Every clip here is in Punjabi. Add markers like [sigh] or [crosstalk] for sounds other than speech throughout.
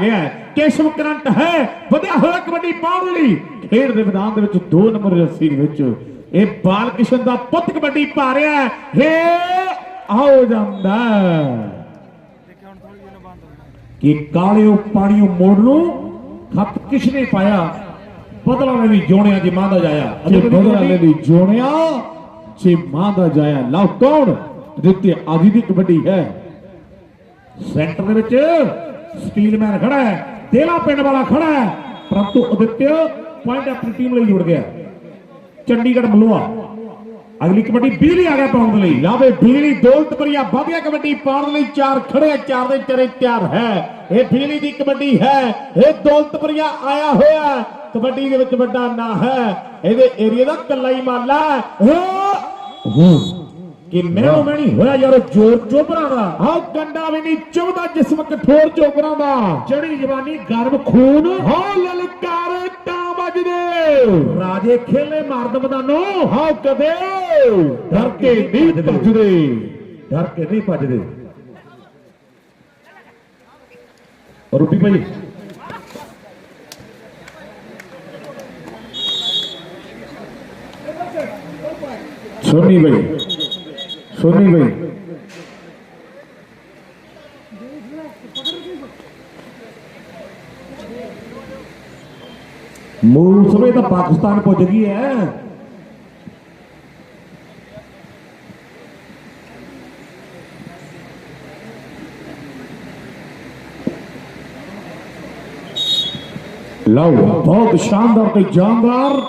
ਗਿਆ ਹੈ। ਕੇਸ਼ਵ ਕਰੰਟ ਹੈ। ਵਧਿਆ ਹੋਇਆ ਕਬੱਡੀ ਪਾਉਣ ਲਈ। ਖੇਡ ਦੇ ਮੈਦਾਨ ਦੇ ਵਿੱਚ 2 ਨੰਬਰ ਰੱਸੀ ਦੇ ਵਿੱਚ ਇਹ ਬਾਲ ਕਿਸ਼ਨ ਦਾ ਪੁੱਤ ਕਬੱਡੀ ਪਾ ਰਿਹਾ ਹੈ। ਹੇ ਆਓ ਜਾਂਦਾ। ਕਿ ਕਾਲਿਓ ਪਾਣੀਓ ਮੋੜ ਨੂੰ ਖੱਤ ਕਿਸ ਨੇ ਪਾਇਆ? ਬਦਲਾ ਨੇ ਵੀ ਜੋਣਿਆ ਜੀ ਮਾਂ ਦਾ ਜਾਇਆ। ਜੇ ਬਦਲਾ ਲੈ ਲਈ ਜੋਣਿਆ ਜੇ ਮਾਂ ਦਾ ਜਾਇਆ। ਲਓ ਕੌਣ? ਦਿੱਤੇ ਆਦੀ ਦੀ ਕਬੱਡੀ ਹੈ। ਸੈਂਟਰ ਦੇ ਵਿੱਚ ਸਟੀਲਮੈਨ ਖੜਾ ਹੈ ਦੇਲਾ ਪਿੰਡ ਵਾਲਾ ਖੜਾ ਹੈ ਪਰੰਤੂ ਅਦਿੱਤਿਆ ਪੁਆਇੰਟ ਆਪਣੀ ਟੀਮ ਲਈ ਜੁੜ ਗਿਆ। ਚੰਡੀਗੜ੍ਹ ਮਲੋਆ। ਅਗਲੀ ਕਬੱਡੀ ਬਿਜਲੀ ਆ ਗਿਆ ਪਾਉਣ ਦੇ ਲਈ। ਲਾਵੇ ਬਿਜਲੀ ਦੌਲਤਪੁਰੀਆ ਵਧੀਆ ਕਬੱਡੀ ਪਾਉਣ ਲਈ ਚਾਰ ਖੜੇ ਚਾਰ ਦੇ ਚਾਰੇ ਤਿਆਰ ਹੈ। ਇਹ ਬਿਜਲੀ ਦੀ ਕਬੱਡੀ ਹੈ, ਇਹ ਦੌਲਤਪੁਰੀਆ ਆਇਆ ਹੋਇਆ ਕਬੱਡੀ ਦੇ ਵਿੱਚ ਵੱਡਾ ਨਾਂ ਹੈ। ਇਹਦੇ ਏਰੀਆ ਦਾ ਕੱਲਾ ਹੀ। ਮਾਲਾ ਹੋ। ਕਿ ਮੈਨੂੰ ਮੈਂ ਨਹੀਂ ਹੋਇਆ ਯਾਰ ਜੋਰ ਚੋਬਰਾਂ ਦਾ। ਆਹ ਕੰਡਾ ਵੀ ਨਹੀਂ ਚੁਭਦਾ ਜਿਸਮ ਕਠੋਰ ਚੋਬਰਾਂ ਦਾ। ਜੜੀ ਜਵਾਨੀ ਗਰਮ ਖੂਨ। ਹੋ ਲਲਕਾਰੇ ਤਾਂ ਵੱਜਦੇ। ਰਾਜੇ ਖੇਲੇ ਮਰਦ ਮਦਾਨੋ ਹਾਂ ਕਦੇ। ਡਰ ਕੇ ਨਹੀਂ ਭੱਜਦੇ। ਡਰ ਕੇ ਨਹੀਂ ਭੱਜਦੇ। ਰੂਪੀ ਭਾਈ ਸੋਨੀ ਬਈ। ਸੋਨੀ ਬਈ। ਮੂਲ ਸਮੇਂ ਤਾਂ ਪਾਕਿਸਤਾਨ ਪੁੱਜ ਗਈ ਹੈ ਲਓ, ਬਹੁਤ ਸ਼ਾਨਦਾਰ ਤੇ ਜਾਨਦਾਰ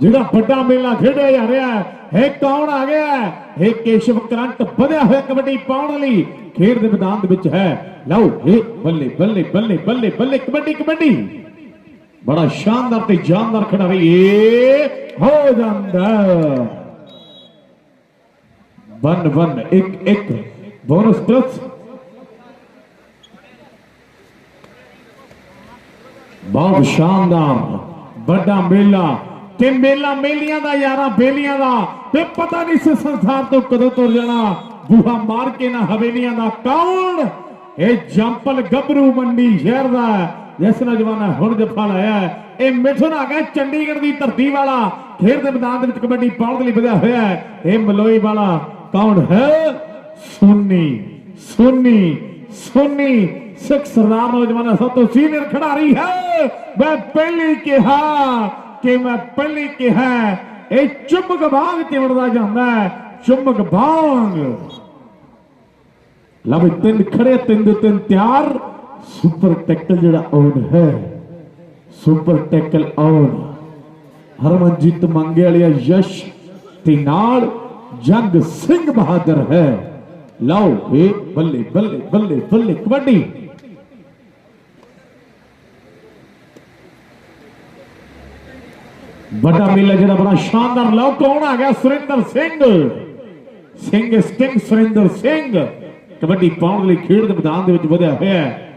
ਜਿਹੜਾ ਵੱਡਾ ਮੇਲਾ ਖੇਡਿਆ ਜਾ ਰਿਹਾ ਹੈ। ਇਹ ਕੌਣ ਆ ਗਿਆ ਹੈ? ਇਹ ਕੇਸ਼ਵ ਕਰੰਟ ਵਧਿਆ ਹੋਇਆ ਕਬੱਡੀ ਪਾਉਣ ਲਈ ਖੇਡ ਦੇ ਮੈਦਾਨ ਦੇ ਵਿੱਚ ਹੈ। ਲਓ ਇਹ ਬੱਲੇ ਬੱਲੇ ਬੱਲੇ ਬੱਲੇ ਬੱਲੇ, ਕਬੱਡੀ ਕਬੱਡੀ। ਬੜਾ ਸ਼ਾਨਦਾਰ ਤੇ ਜਾਨਦਾਰ ਖਿਡਾਰੀ ਏ ਹੋ ਜਾਂਦਾ। ਵਨ ਵਨ, ਇੱਕ ਇੱਕ ਬੋਨਸ ਪਲੱਸ ਬਹੁਤ ਸ਼ਾਨਦਾਰ, ਵੱਡਾ ਮੇਲਾ। ਤੇ ਮੇਲਾ ਮੇਲੀਆਂ ਦਾ, ਯਾਰਾਂ ਬੇਲੀਆਂ ਦਾ ਤੇ ਪਤਾ ਨਹੀਂ ਸੀ ਸੰਸਾਰ ਤੋਂ ਕਦੋਂ ਤੁਰ ਜਾਣਾ। ਬੂਹਾ ਮਾਰ ਕੇ ਨਾ ਹਵੇਲੀਆਂ ਦਾ ਕੌਣ? ਇਹ ਜੰਪਲ ਗੱਭਰੂ ਮੰਡੀ ਸ਼ਹਿਰ ਦਾ ਜਿਸ ਨੌਜਵਾਨ ਹੁਣ ਜੱਫਾ ਲਾਇਆ ਇਹ ਮਿਠਨ ਆ ਗਿਆ ਚੰਡੀਗੜ੍ਹ ਦੀ ਧਰਤੀ ਵਾਲਾ ਖੇਡ ਦੇ ਮੈਦਾਨ ਦੇ ਵਿੱਚ ਕਬੱਡੀ ਪਾਉਣ ਦੇ ਲਈ ਵਧਿਆ ਹੋਇਆ ਹੈ। ਇਹ ਮਲੋਈ ਵਾਲਾ ਕੌਣ ਹੈ? ਸੋਨੀ ਸੋਨੀ ਸੋਨੀ। ਸਿੱਖ ਸਰਦਾਰ ਨੌਜਵਾਨਾਂ ਸਭ ਤੋਂ ਸੀਨੀਅਰ ਖਿਡਾਰੀ ਹੈ। ਮੈਂ ਪਹਿਲੀ ਕਿਹਾ ਕਿ ਮੈਂ ਪਹਿਲੇ ਕਿਹਾ ਇਹ ਚੁੰਬਕ ਬਾਗ ਚਿਵੜਦਾ ਜਾਂਦਾ ਚੁੰਬਕ ਬਾਗ। ਲਓ ਤਿੰਨ ਖੜੇ, ਤਿੰਨ ਦੇ ਤਿੰਨ ਤਿਆਰ, ਸੁਪਰ ਟੈਕਲ ਜਿਹੜਾ ਆਉਣ ਹੈ, ਸੁਪਰ ਟੈਕਲ ਆਉਣ। ਹਰਮਨਜੀਤ ਮੰਗੇ ਵਾਲਿਆ ਯਸ਼ ਤੇ ਨਾਲ ਜੰਗ ਸਿੰਘ ਬਹਾਦਰ ਹੈ। ਲਓ ਏ ਬੱਲੇ ਬੱਲੇ ਬੱਲੇ ਬੱਲੇ ਕਬੱਡੀ। ਵੱਡਾ ਮੇਲਾ ਜਿਹੜਾ ਬੜਾ ਸ਼ਾਨਦਾਰ ਲਓ, ਕੌਣ ਆ ਗਿਆ? ਸੁਰਿੰਦਰ ਸਿੰਘ। ਸਿੰਘ ਸਟਿੰਗ ਸੁਰਿੰਦਰ ਸਿੰਘ। ਕਬੱਡੀ ਪਾਉਣ ਲਈ ਖੇਡ ਦੇ ਮੈਦਾਨ ਦੇ ਵਿੱਚ ਵਧਿਆ ਹੋਇਆ ਹੈ।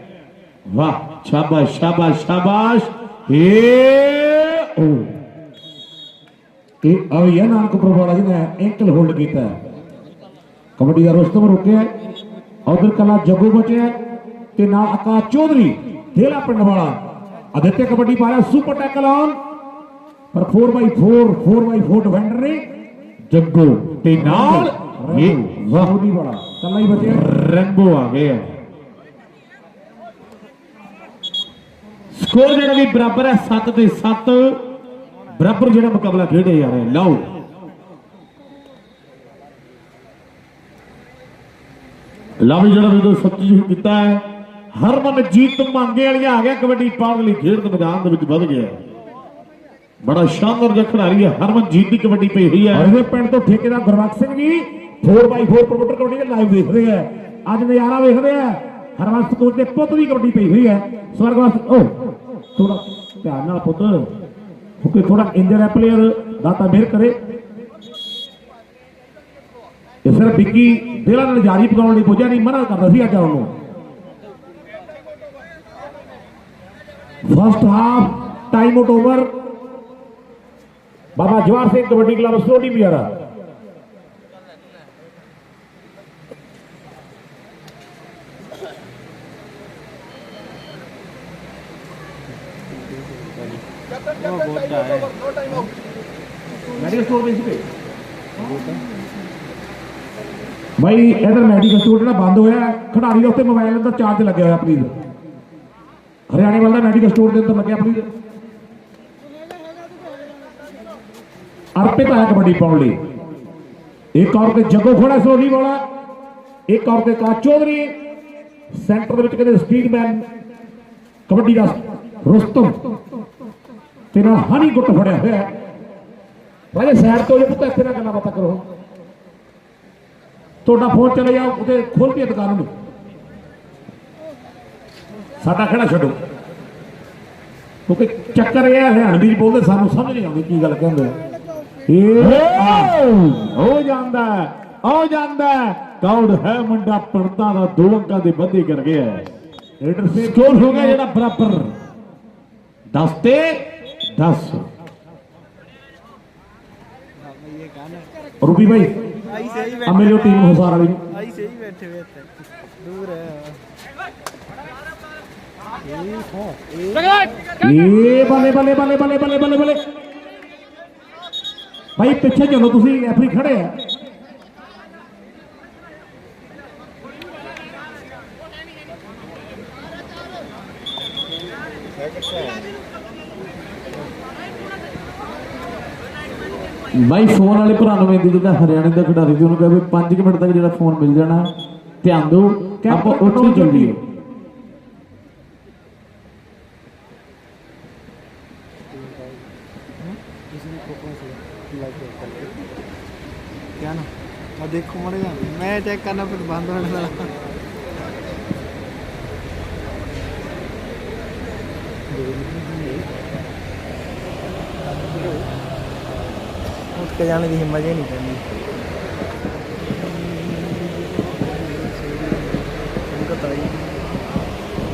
ਵਾਹ, ਸ਼ਾਬਾਸ਼ ਸ਼ਾਬਾਸ਼ ਸ਼ਾਬਾਸ਼। ਏ ਓ। ਇਹ ਅਵਿਆ ਨਾਨਕਪੁਰ ਵਾਲਾ ਜੀ ਨੇ ਐਂਕਲ ਹੋਲਡ ਕੀਤਾ ਕਬੱਡੀ ਦਾ ਰੁਸਤਮ ਰੁਕਿਆ ਉਧਰ ਕਲਾ ਜੱਗੂ ਬਚਿਆ ਤੇ ਨਾਲ ਆਕਾਸ਼ ਚੌਧਰੀ ਢੇਲਾ ਪਿੰਡ ਵਾਲਾ। ਅਦਿੱਤਿਆ ਕਬੱਡੀ ਪਾ ਰਿਹਾ ਸੁਪਰ ਟੈਕਲ ਆਨ ਪਰ 4x4 4x4 ਡਿਫੈਂਡਰ ਨੇ ਜੱਗੂ ਤੇ ਨਾਲ ਇਹ ਵਾਹੂਦੀ ਵਾਲਾ। ਕੱਲਾ ਹੀ ਬਚਿਆ ਰੈਂਬੋ ਆ ਗਏ ਆ। ਸਕੋਰ ਜਿਹੜਾ ਵੀ ਬਰਾਬਰ ਹੈ 7 ਤੇ 7 ਬਰਾਬਰ ਜਿਹੜਾ ਮੁਕਾਬਲਾ ਖੇਡਿਆ ਜਾ ਰਿਹਾ। ਲਓ। ਲਓ ਜਿਹੜਾ ਵੀ ਸੱਚੀ ਕੀਤਾ ਹੈ। ਹਰਮਨਜੀਤ ਮੰਗੇ ਵਾਲੀਆ ਆ ਗਿਆ ਕਬੱਡੀ ਪਾਉਣ ਲਈ। ਖੇਡ ਦੇ ਮੈਦਾਨ ਦੇ ਵਿੱਚ ਵੱਧ ਗਿਆ। ਬੜਾ ਸ਼ਾਨਦਾਰ ਜਿਹਾ ਖਿਡਾਰੀ ਹੈ ਹਰਮਨਜੀਤ ਦੀ ਕਬੱਡੀ ਪਈ ਹੋਈ ਹੈ। ਇਹਦੇ ਪਿੰਡ ਤੋਂ ਠੇਕੇਦਾਰ ਗੁਰਬਖਸ਼ ਸਿੰਘ ਜੀ 4x4 ਪ੍ਰਮੋਟਰ ਕਬੱਡੀ ਦੇ ਲਾਈਵ ਦੇਖ ਆ ਅੱਜ ਨਜ਼ਾਰਾ ਵੇਖਦੇ ਆ ਹਰਵੰਸ ਕੋਚ ਦੇ ਪੁੱਤ ਦੀ ਕਬੱਡੀ ਪਈ ਹੋਈ ਹੈ। ਸਵਰਗਵਾਸ ਓ ਥੋੜਾ ਧਿਆਨ ਨਾਲ ਪੁੱਤ, ਕਿਉਂਕਿ ਥੋੜਾ ਇੰਜਰ ਹੈ ਪਲੇਅਰ ਦਾਤਾ ਮਿਹਰ ਕਰੇ। ਇਹ ਸਿਰ ਵਿੱਕੀ ਦੇਲਾ ਨਾਲ ਜਾਰੀ ਪਕਾਉਣ ਲਈ ਪੁੱਜਿਆ ਨਹੀਂ, ਮਨਾ ਕਰਦਾ ਸੀ ਅੱਜ ਆਉਣ first half time out over Baba Jawar Singh kabaddi club Sodhi Biara ਉਹ ਬੋਡਾ ਮੈਡੀਕਲ ਸਟੋਰ ਭਾਈ ਇਧਰ ਮੈਡੀਕਲ ਸਟੋਰ ਜਿਹੜਾ ਬੰਦ ਹੋਇਆ, ਖਿਡਾਰੀ ਦੇ ਉੱਤੇ ਮੋਬਾਈਲ ਦਾ ਚਾਰਜ ਲੱਗਿਆ ਹੋਇਆ ਪਲੀਜ਼ ਹਰਿਆਣੇ ਵਾਲਾ ਮੈਡੀਕਲ ਸਟੋਰ ਦੇ ਉੱਤੇ ਲੱਗਿਆ ਪਲੀਜ਼ ਅਰਪਿਤ ਹੈ ਕਬੱਡੀ ਪਾਉਣ ਲਈ। ਇੱਕ ਔਰ ਤੇ ਜੱਗੋ ਖੋੜਾ ਸੋਹੀ ਵਾਲਾ ਇੱਕ ਔਰ ਤੇ ਕਾ ਚੌਧਰੀ। ਸੈਂਟਰ ਦੇ ਵਿੱਚ ਕਹਿੰਦੇ ਸਪੀਡਮੈਨ ਕਬੱਡੀ ਦਾ ਰੁਸਤਮ। ਤੇ ਨਾਲ ਹਨੀ ਗੁੱਟ ਫੜਿਆ ਹੋਇਆ ਰਾਜੇ, ਸਾਈਡ ਤੋਂ ਜੇ ਪੁੱਤ ਇੱਥੇ ਨਾਲ ਗੱਲਾਂ ਬਾਤਾਂ ਕਰੋ। ਤੁਹਾਡਾ ਫੋਨ ਚਲੇ ਜਾ ਉਹਦੇ ਖੋਲ ਕੇ ਦੁਕਾਨ ਨੂੰ। ਸਾਡਾ ਖੜਾ ਛੱਡੋ। ਕਿਉਂਕਿ ਚੱਕਰ ਇਹ ਹੈ ਹਰਿਆਣਵੀ ਬੋਲਦੇ ਸਾਨੂੰ ਸਮਝ ਨਹੀਂ ਆਉਂਦੀ ਕੀ ਗੱਲ ਕਹਿੰਦੇ ਆ। ਹੋ ਜਾਂਦਾ ਹੋ ਜਾਂਦਾ ਕੌੜ ਹੈ ਮੁੰਡਾ ਪਰਦਾ ਦਾ ਦੋ ਅੰਕਾਂ ਦੇ ਬੱਧੇ ਕਰ ਗਿਆ ਰੇਡਰ ਸੇ ਸਕੋਰ ਹੋ ਗਿਆ ਜਿਹੜਾ ਬਰਾਬਰ। 10 ਤੇ। 10 ਰੂਬੀ ਭਾਈ ਆਈ ਸਹੀ ਬੈਠੇ ਆ ਮੇਰੀ ਟੀਮ ਹੁਸਾਰ ਵਾਲੀ ਆਈ ਸਹੀ ਬੈਠੇ ਵੇ ਇੱਥੇ। ਦੂਰ ਹੈ। ਇਹ ਬੱਲੇ ਬੱਲੇ ਬੱਲੇ ਬੱਲੇ ਬੱਲੇ ਬੱਲੇ ਬੱਲੇ। ਭਾਈ ਪਿੱਛੇ ਚਲੋ ਤੁਸੀਂ ਰੈਫਰੀ ਖੜੇ ਆ। ਬਾਈ ਫੋਨ ਵਾਲੇ ਭਰਾ ਨੂੰ ਵੇਦੀ ਜਿਹੜਾ ਹਰਿਆਣੇ ਦਾ ਖਿਡਾਰੀ ਸੀ ਉਹਨੂੰ ਕਹੇ ਵੀ 5 ਮਿੰਟ ਤੱਕ ਜਿਹੜਾ ਫੋਨ ਮਿਲ ਜਾਣਾ ਧਿਆਨ ਦਿਓ ਆਪਾਂ ਉੱਥੇ ਹੀ ਦੇਖੋ ਮੜ ਜਾ ਮੈਂ ਚੈੱਕ ਕਰਨਾ ਫਿਰ ਬੰਦ ਹੋ ਵਾਲਾ। ਉੱਠ ਕੇ ਜਾਣ ਦੀ ਹਿੰਮਤ ਹੀ ਨਹੀਂ ਕਰਨੀ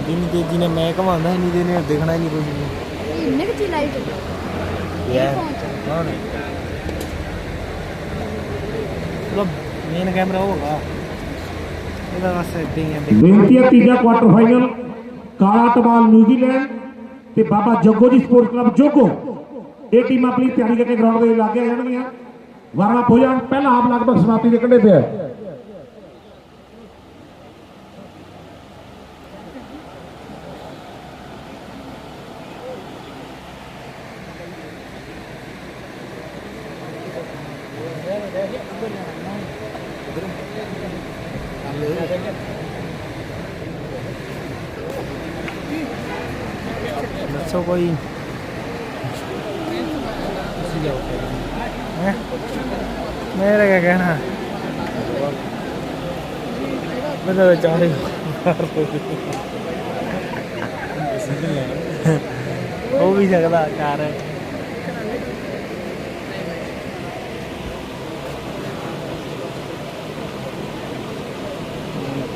ਜਿੰਨੀ ਤੇਜ਼ੀ ਨੇ ਮੈਂ ਘਮਾਉਂਦਾ ਇੰਨੀ ਦੇ ਨੇ ਦੇਖਣਾ ਹੀ ਨਹੀਂ ਕੁਝ ਨਹੀਂ ਇੰਨੇ ਕਿ ਲਾਈਟ ਯਾਰ ਕੌਣ ਹੈ? ਮੇਨ ਕੈਮਰਾ ਹੋਗਾ ਇਹਦਾ ਬਸ ਏਦਾਂ ਹੀ ਹੈ ਬੇਨਤੀ ਹੈ ਤੀਜਾ ਕੁਆਟਰ ਫਾਈਨਲ ਕਾਲਾ ਟਵਾਲ ਨਿਊਜ਼ੀਲੈਂਡ ਤੇ ਬਾਬਾ ਜੱਗੋ ਜੀ ਸਪੋਰਟਸ ਕਲੱਬ ਜੋਗੋ। ਇਹ ਟੀਮਾਂ ਆਪਣੀ ਤਿਆਰੀ ਕਰਕੇ ਗਰਾਊਂਡ ਦੇ ਲਾਗੇ ਆ ਜਾਣਗੀਆਂ। ਵਾਰਮ ਅਪ ਹੋ ਜਾਣ। ਪਹਿਲਾ ਹਾਫ ਲਗਭਗ ਸਮਾਪਤੀ ਦੇ ਕੰਢੇ ਤੇ ਹੈ lưới là sâu quay nè. Nè, đây cái nè. Bây giờ cho đi. [laughs] Ô bây giờ các bạn cả đây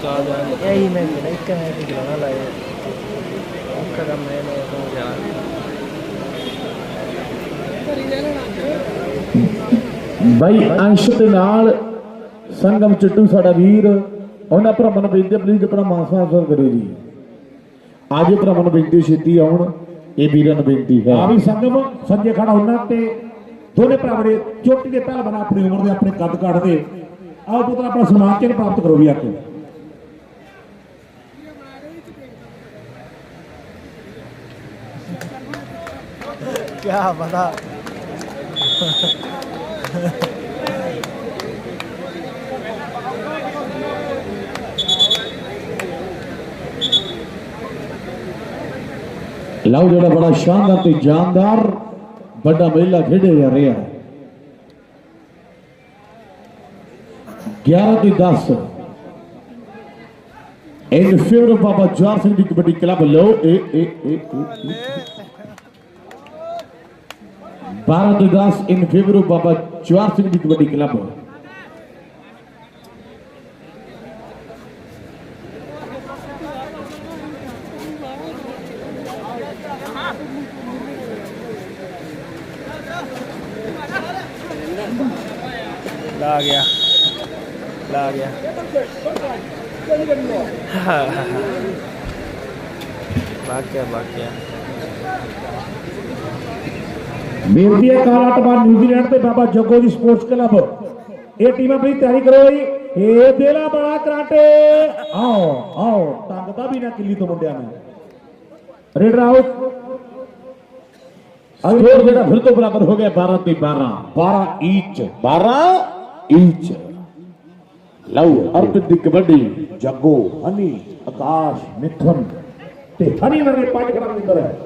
ഉസ്താദാണ് ഈ ਨਾਲ ਸੰਗਮ ਚਿੱਟੂ ਸਾਡਾ ਵੀਰ ਉਹਨਾਂ ਭਰਾਵਾਂ ਨੂੰ ਬੇਨਤੀ ਪਲੀਜ਼ ਆਪਣਾ ਮਾਨਸਾ ਅਸਰ ਕਰਿਓ ਜੀ। ਅੱਜ ਭਰਾਵਾਂ ਨੂੰ ਬੇਨਤੀ ਛੇਤੀ ਆਉਣ। ਇਹ ਵੀਰਾਂ ਨੂੰ ਬੇਨਤੀ ਹੈ। ਆ ਵੀ ਸੰਗਮ ਸੱਜੇ ਖੜਾ ਉਹਨਾਂ ਤੇ। ਦੋਨੇ ਭਰਾਵਾਂ ਦੇ ਚੋਟੀ ਦੇ ਪਹਿਲਵਾਨ ਆਪਣੀ ਉਮਰ ਦੇ ਆਪਣੇ ਕੱਦ ਕੱਢ ਕੱਢਦੇ ਆਓ ਪੁੱਤਰ ਆਪਣਾ ਸਨਮਾਨ ਚਿੰਨ ਪ੍ਰਾਪਤ ਕਰੋ ਵੀ ਆਕੇ क्या पता ਲਓ ਜਿਹੜਾ ਬੜਾ ਸ਼ਾਨਦਾਰ ਤੇ ਜਾਨਦਾਰ ਵੱਡਾ ਮੇਲਾ ਖੇਡਿਆ ਜਾ ਰਿਹਾ ਹੈ 11 ਤੇ 10 ਇਨ ਫੇਵਰ ਬਾਬਾ ਜਵਾਰ ਸਿੰਘ ਦੀ kabaddi club low A A A Baratudas in favor of Baba Chuarsin di Kuwaiti Club. Lagi ya, lagi ya. Bagi ya, bagi ya. ਬੇਨਤੀ ਹੈ ਕਾਲਾ ਟਬਾ ਨਿਊਜ਼ੀਲੈਂਡ ਤੇ ਬਾਬਾ ਜੱਗੋ ਦੀ ਸਪੋਰਟਸ ਕਲੱਬ ਇਹ ਟੀਮਾਂ ਆਪਣੀ ਤਿਆਰੀ ਕਰੋ ਜੀ। ਇਹ ਦੇਲਾ ਬੜਾ ਕਰਾਟੇ। ਆਓ ਆਓ ਟੰਗਦਾ ਵੀ ਨਾ ਕਿੱਲੀ ਤੋਂ ਮੁੰਡਿਆਂ ਨੇ। ਰੇਡਰ ਆਊਟ ਸਕੋਰ ਜਿਹੜਾ ਫਿਰ ਤੋਂ ਬਰਾਬਰ ਹੋ ਗਿਆ 12 ਤੇ 12 12 ਈਚ 12 ਇੰਚ ਲਓ ਅਰਪਿਤ ਦੀ ਕਬੱਡੀ। ਜੱਗੋ ਹਨੀ ਆਕਾਸ਼ ਮਿਥੁਨ। ਤੇ ਹਨੀ ਵਰਗੇ ਪੰਜ ਖਿਡਾਰੀ ਅੰਦਰ ਹੈ।